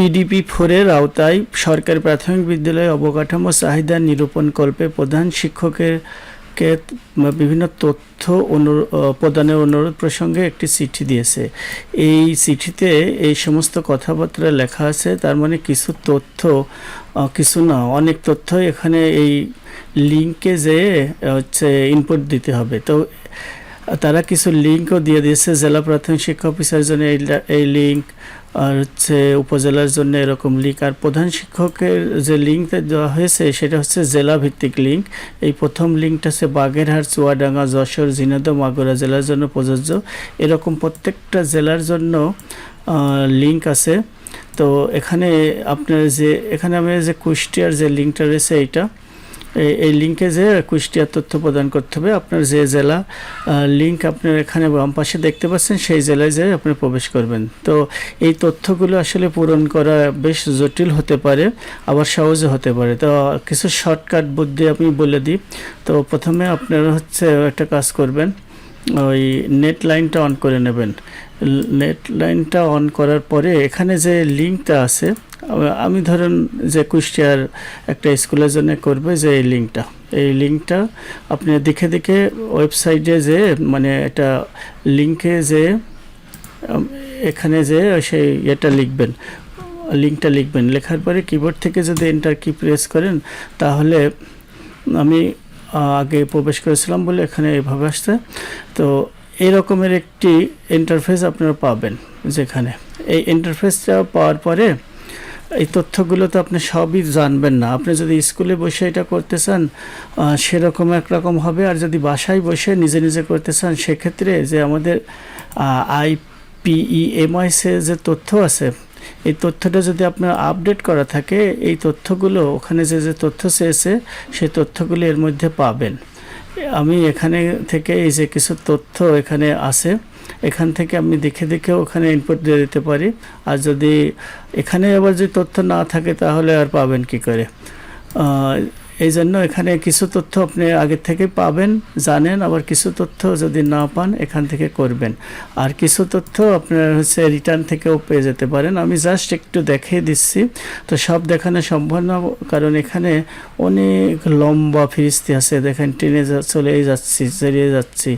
PDP ফোরের আওতায় সরকারি প্রাথমিক বিদ্যালয়ে অবকাঠামো চাহিদা নিরূপণ কল্পে প্রধান শিক্ষকের কে বিভিন্ন তথ্য আহ, প্রদানের অনুরোধ প্রসঙ্গে একটি চিঠি দিয়েছে। এই চিঠিতে এই সমস্ত কথাবার্তা লেখা আছে তার মানে কিছু তথ্য কিছু না অনেক তথ্য এখানে এই লিঙ্কে যে হচ্ছে ইনপুট দিতে হবে। তো তারা কিছু লিঙ্কও দিয়ে দিয়েছে জেলা প্রাথমিক শিক্ষা অফিসার জন্য এই লিঙ্ক আর হচ্ছে উপজেলার জন্য এরকম লিঙ্ক আর প্রধান শিক্ষকের যে লিঙ্কটা দেওয়া হয়েছে, সেটা হচ্ছে জেলা ভিত্তিক লিঙ্ক এই প্রথম লিঙ্কটা হচ্ছে বাগেরহাট, চুয়াডাঙ্গা, যশোর, ঝিনাইদহ, মাগুরা জেলার জন্য প্রযোজ্য। এরকম প্রত্যেকটা জেলার জন্য লিঙ্ক আছে। তো এখানে আপনার যে, এখানে আমি যে কুষ্টিয়ার যে লিঙ্কটা রয়েছে, এইটা এই- লিঙ্কে যে কুষ্টিয়ার তথ্য প্রদান করতে হবে, আপনার যে জেলা লিঙ্ক আপনার এখানে বাম পাশে দেখতে পাচ্ছেন, সেই জেলায় যে আপনি প্রবেশ করবেন। তো এই তথ্যগুলো আসলে পূরণ করা বেশ জটিল হতে পারে, আবার সহজে হতে পারে। তো কিছু শর্টকাট বুদ্ধি আমি বলে দিই। তো প্রথমে আপনারা হচ্ছে একটা কাজ করবেন ওই নেট লাইনটা অন করে নেবেন। নেট লাইনটা অন করার পরে এখানে যে লিঙ্কটা আছে, আমি ধরেন যে কুষ্টিয়ার একটা স্কুলের জন্য করবে যে এই লিঙ্কটা এই লিঙ্কটা আপনি দেখে দেখে ওয়েবসাইটে যে মানে এটা লিঙ্কে যে এখানে যে সেই এটা লিখবেন। লিঙ্কটা লিখবেন। লেখার পরে কিবোর্ড থেকে যদি এন্টার কি প্রেস করেন, তাহলে আমি আগে প্রবেশ করেছিলাম বলে এখানে এইভাবে আসছে তো এই রকমের একটি ইন্টারফেস আপনারা পাবেন যেখানে। এই ইন্টারফেসটা পাওয়ার পরে এই তথ্যগুলো তো আপনি সবই জানবেন না। আপনি যদি স্কুলে বসে এটা করতে চান সেরকম একরকম হবে। আর যদি বাসায় বসে নিজে নিজে করতে চান, সেক্ষেত্রে যে আমাদের আইপিইএমআইসে যে তথ্য আছে এই তথ্যটা যদি আপনার আপডেট করা থাকে, এই তথ্যগুলো ওখানে যে যে তথ্য চেয়েছে সেই তথ্যগুলি এর মধ্যে পাবেন। আমি এখানে থেকে এই যে কিছু তথ্য এখানে আছে, এখান থেকে আমি দেখে দেখে ওখানে ইনপুট দিয়ে দিতে পারি। আর যদি এখানে আবার যে তথ্য না থাকে, তাহলে আর পাবেন কি করে? এই জন্য এখানে কিছু তথ্য আপনি আগে থেকে পাবেন, জানেন। আবার কিছু তথ্য যদি না পান, এখান থেকে করবেন। আর কিছু তথ্য আপনার হচ্ছে রিটার্ন থেকেও পেয়ে যেতে পারেন। আমি জাস্ট একটু দেখিয়ে দিচ্ছি। তো সব দেখানো সম্ভব না, কারণ এখানে অনেক লম্বা ফিরিস্তি আছে। দেখেন, ট্রেনে চলেই যাচ্ছি চালিয়ে যাচ্ছি।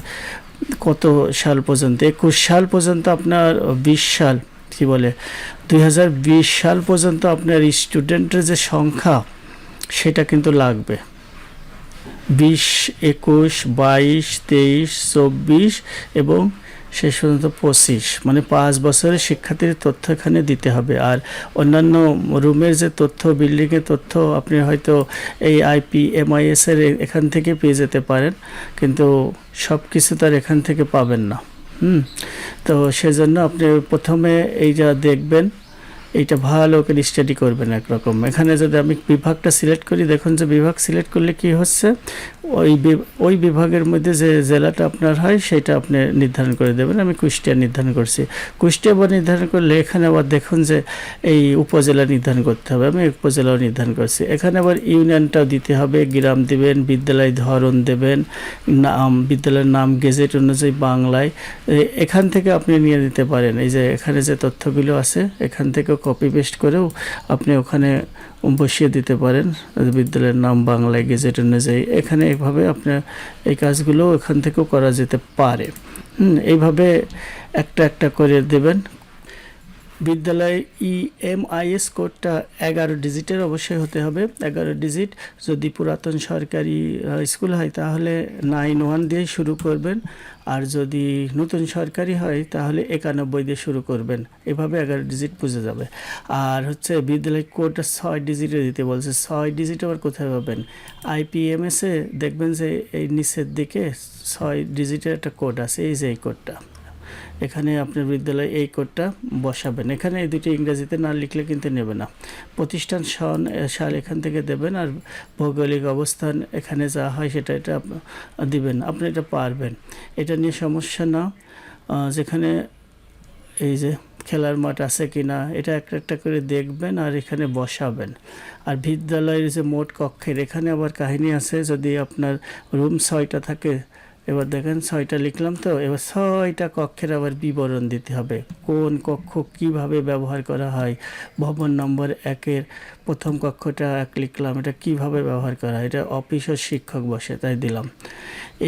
কত সাল পর্যন্ত? একুশ সাল পর্যন্ত আপনার বিশ সাল, কি বলে? দুই হাজার বিশ সাল পর্যন্ত আপনার স্টুডেন্টের যে সংখ্যা সেটা কিন্তু লাগবে। বিশ, একুশ, বাইশ, তেইশ, চব্বিশ এবং শেষ পর্যন্ত পঁচিশ। মানে পাঁচ বছরের শিক্ষার্থীর তথ্য এখানে দিতে হবে। আর অন্যান্য রুমের যে তথ্য, বিল্ডিংয়ের তথ্য, আপনি হয়তো এই আইপি, এমআইএস এর এ- এখান থেকে পেয়ে যেতে পারেন। কিন্তু সব কিছু তার এখান থেকে পাবেন না। হুম? তো সেজন্য আপনি প্রথমে এই যা দেখবেন এইটা ভালো করে স্টাডি করবেন একরকম। এখানে যদি আমি বিভাগটা সিলেক্ট করি, দেখুন যে বিভাগ সিলেক্ট করলে কি হচ্ছে? ওই বি- ওই বিভাগের মধ্যে যে জেলাটা আপনার হয়, সেটা আপনি নির্ধারণ করে দেবেন। আমি কুষ্টিয়া নির্ধারণ করছি। কুষ্টিয়া আবার নির্ধারণ করলে এখানে আবার দেখুন যে এই উপজেলা নির্ধারণ করতে হবে। আমি উপজেলাও নির্ধারণ করছি। এখানে আবার ইউনিয়নটাও দিতে হবে। গ্রাম দেবেন, বিদ্যালয় ধরন দেবেন, নাম, বিদ্যালয়ের নাম, গেজেট অনুযায়ী বাংলায়। এখান থেকে আপনি নিয়ে নিতে পারেন। এই যে এখানে যে তথ্যগুলো আছে, এখান থেকেও কপি পেস্ট করেও আপনি ওখানে বসিয়ে দিতে পারেন। বিদ্যালয়ের নাম বাংলায় গেজেট অনুযায়ী। এখানে এভাবে আপনার এই কাজগুলো এখান থেকেও করা যেতে পারে। হুম, এইভাবে একটা একটা করে দেবেন। বিদ্যালয়ে E ইএমআইএস কোডটা এগারো ডিজিটের অবশ্যই হতে হবে। এগারো ডিজিট যদি পুরাতন সরকারি স্কুল হয় তাহলে নাইন ওয়ান দিয়ে শুরু করবেন। আর যদি নতুন সরকারি হয় তাহলে একানব্বই দিয়ে শুরু করবেন। এভাবে এগারো ডিজিট বুঝে যাবে। আর হচ্ছে বিদ্যালয় কোডটা ছয় ডিজিটে দিতে বলছে। ছয় ডিজিট আবার কোথায় পাবেন? আইপিএমএসে দেখবেন যে এই নিচের দিকে ছয় ডিজিটের একটা কোড আছে, এই যে এই কোডটা। এখানে আপনার বিদ্যালয়ে এই কোডটা বসাবেন। এখানে এই দুটি ইংরেজিতে না লিখলে কিন্তু নেবে না। প্রতিষ্ঠান সন সাল এখান থেকে দেবেন আর ভৌগোলিক অবস্থান এখানে যা হয় সেটা এটা দিবেন। আপনি এটা পারবেন। এটা নিয়ে সমস্যা না। যেখানে এই যে খেলার মাঠ আছে কি না, এটা একটা একটা করে দেখবেন আর এখানে বসাবেন। আর বিদ্যালয়ের যে মোট কক্ষের, এখানে আবার কাহিনী আছে, যদি আপনার রুম ছয়টা থাকে এবার দেখেন ছয়টা লিখলাম তো এবার ছয়টা কক্ষের আবার বিবরণ দিতে হবে। কোন কক্ষ কীভাবে ব্যবহার করা হয়? ভবন নম্বর একের প্রথম কক্ষটা এক লিখলাম এটা কীভাবে ব্যবহার করা হয়? এটা অফিস ও শিক্ষক বসে তাই দিলাম।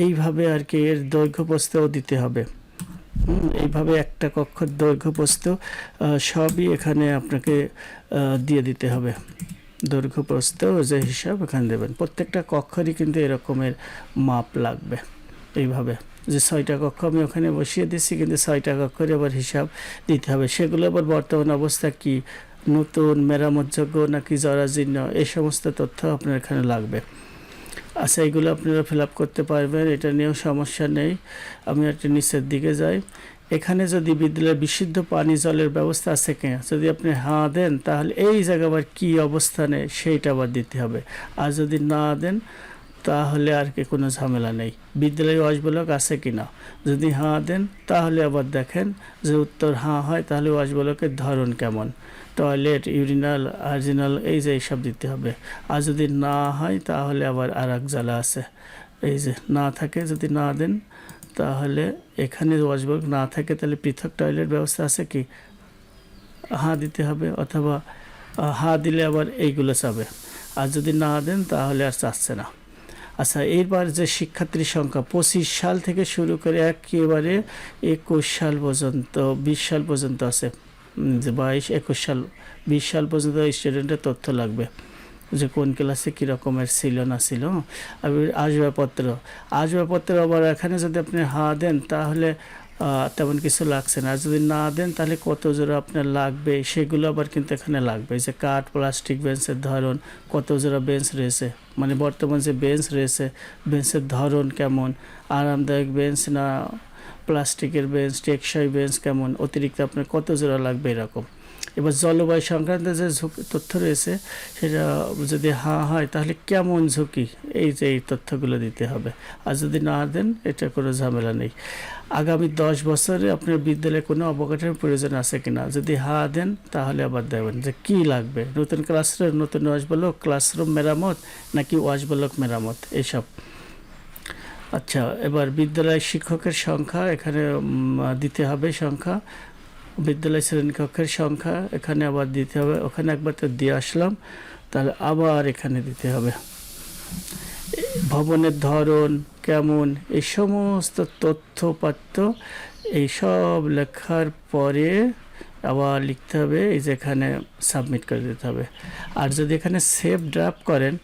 এইভাবে আর কি এর দৈর্ঘ্য প্রস্তাও দিতে হবে। এইভাবে একটা কক্ষের দৈর্ঘ্য প্রস্থ আহ, সবই এখানে আপনাকে দিয়ে দিতে হবে। দৈর্ঘ্য প্রস্থ যে হিসাব এখানে দেবেন। প্রত্যেকটা কক্ষেরই কিন্তু এরকমের মাপ লাগবে। এইভাবে, যে ছয়টা কক্ষ আমি ওখানে বসিয়ে দিচ্ছি কিন্তু ছয়টা কক্ষের আবার হিসাব দিতে হবে। সেগুলো আবার বর্তমান অবস্থা কি? নতুন মেরামতযোগ্য নাকি জরাজীর্ণ? এই সমস্ত তথ্য আপনার এখানে লাগবে। আচ্ছা এগুলো আপনারা ফিল আপ করতে পারবেন, এটা নিয়েও সমস্যা নেই। আমি একটা নিচের দিকে যাই। এখানে যদি বিদ্যালয়ে বিশুদ্ধ পানি জলের ব্যবস্থা আছে কিনা যদি আপনি হাঁ দেন, তাহলে এই জায়গা আবার কী অবস্থানে সেইটা আবার দিতে হবে। আর যদি না দেন তাহলে আর কি কোনো ঝামেলা নেই। বিদ্যালয়ে ওয়াশবলক আছে কি না? যদি হাঁ দেন, তাহলে আবার দেখেন যে উত্তর হাঁ হয়, তাহলে ওয়াশবলকের ধরন কেমন? টয়লেট, ইউরিনাল, আর্জিনাল, এই যে এইসব দিতে হবে। আর যদি না হয়, তাহলে আবার আর এক জ্বালা আছে। এই যে না থাকে, যদি না দেন, তাহলে এখানে ওয়াশবলক না থাকে, তাহলে পৃথক টয়লেট ব্যবস্থা আছে কি? হাঁ দিতে হবে, অথবা হাঁ দিলে আবার এইগুলো চাবে। আর যদি না দেন, তাহলে আর চাচ্ছে না। আচ্ছা এরবার যে শিক্ষার্থীর সংখ্যা, পঁচিশ সাল থেকে শুরু করে একেবারে একুশ সাল পর্যন্ত, বিশ সাল পর্যন্ত আছে। বাইশ, একুশ সাল, বিশ সাল পর্যন্ত স্টুডেন্টের তথ্য লাগবে, যে কোন ক্লাসে কীরকমের ছিল না ছিল। আর আসবাবপত্র আসবাবপত্র আবার এখানে যদি আপনি হা দেন, তাহলে তেমন কিছু লাগছে না। যদি না দেন, তাহলে কত জোড়া আপনার লাগবে? সেগুলো আবার কিন্তু এখানে লাগবে। যে কাঠ, প্লাস্টিক, বেঞ্চের ধরন, কত জোড়া বেঞ্চ রয়েছে? মানে বর্তমান যে বেঞ্চ রয়েছে, বেঞ্চের ধরন কেমন? আরামদায়ক বেঞ্চ না প্লাস্টিকের বেঞ্চ, টেকসই বেঞ্চ কেমন? অতিরিক্ত আপনার কত জোড়া লাগবে এরকম? এবার জলবায়ু সংক্রান্ত যে ঝুঁকি, তথ্য রয়েছে, সেটা যদি হা, হয়, তাহলে কেমন ঝুঁকি? এই যে এই তথ্যগুলো দিতে হবে। আর যদি না দেন, এটা কোনো ঝামেলা নেই। আগামী দশ বছরে আপনার বিদ্যালয়ে কোনো অবকাঠের প্রয়োজন আছে কিনা? যদি হা দেন, তাহলে আবার দেবেন যে কি লাগবে? নতুন ক্লাসরুম, নতুন ওয়াশবলক ক্লাসরুম মেরামত, নাকি ওয়াশবলক মেরামত? এসব। আচ্ছা এবার বিদ্যালয়ের শিক্ষকের সংখ্যা, এখানে দিতে হবে সংখ্যা। বিদ্যালয় শ্রেণীকক্ষের সংখ্যা এখানে আবার দিতে হবে। ওখানে একবার তো দিয়ে আসলাম, তাহলে আবার এখানে দিতে হবে। ভবনের ধরন কেমন? এই সমস্ত তথ্যপাত্র এই সব লেখার পরে আবার লিখতে হবে, এই যে এখানে সাবমিট করে দিতে হবে। আর যদি এখানে সেভ ড্রাফট করেন,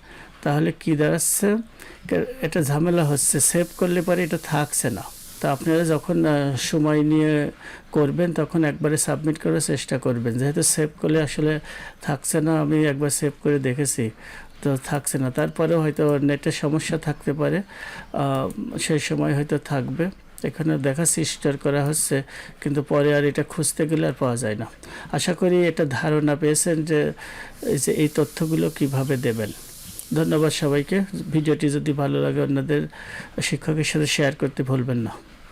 তাহলে কি দাঁড়াচ্ছে? এটা ঝামেলা হচ্ছে। সেভ করলে পরে এটা থাকছে না। তা আপনারা যখন সময় নিয়ে করবেন, তখন একবারে সাবমিট করার চেষ্টা করবেন। যেহেতু সেভ করলে আসলে থাকছে না, আমি একবার সেভ করে দেখেছি, তো থাকছে না। তারপরেও হয়তো নেটের সমস্যা থাকতে পারে সেই সময় হয়তো থাকবে। এখানে দেখাচ্ছি স্টোর করা হচ্ছে, কিন্তু পরে আর এটা খুঁজতে গেলে আর পাওয়া যায় না। আশা করি এটা ধারণা পেয়েছেন যে, এই যে এই তথ্যগুলো কীভাবে দেবেন। ধন্যবাদ সবাইকে। ভিডিওটি যদি ভালো লাগে, অন্যদের শিক্ষকের সাথে শেয়ার করতে ভুলবেন না।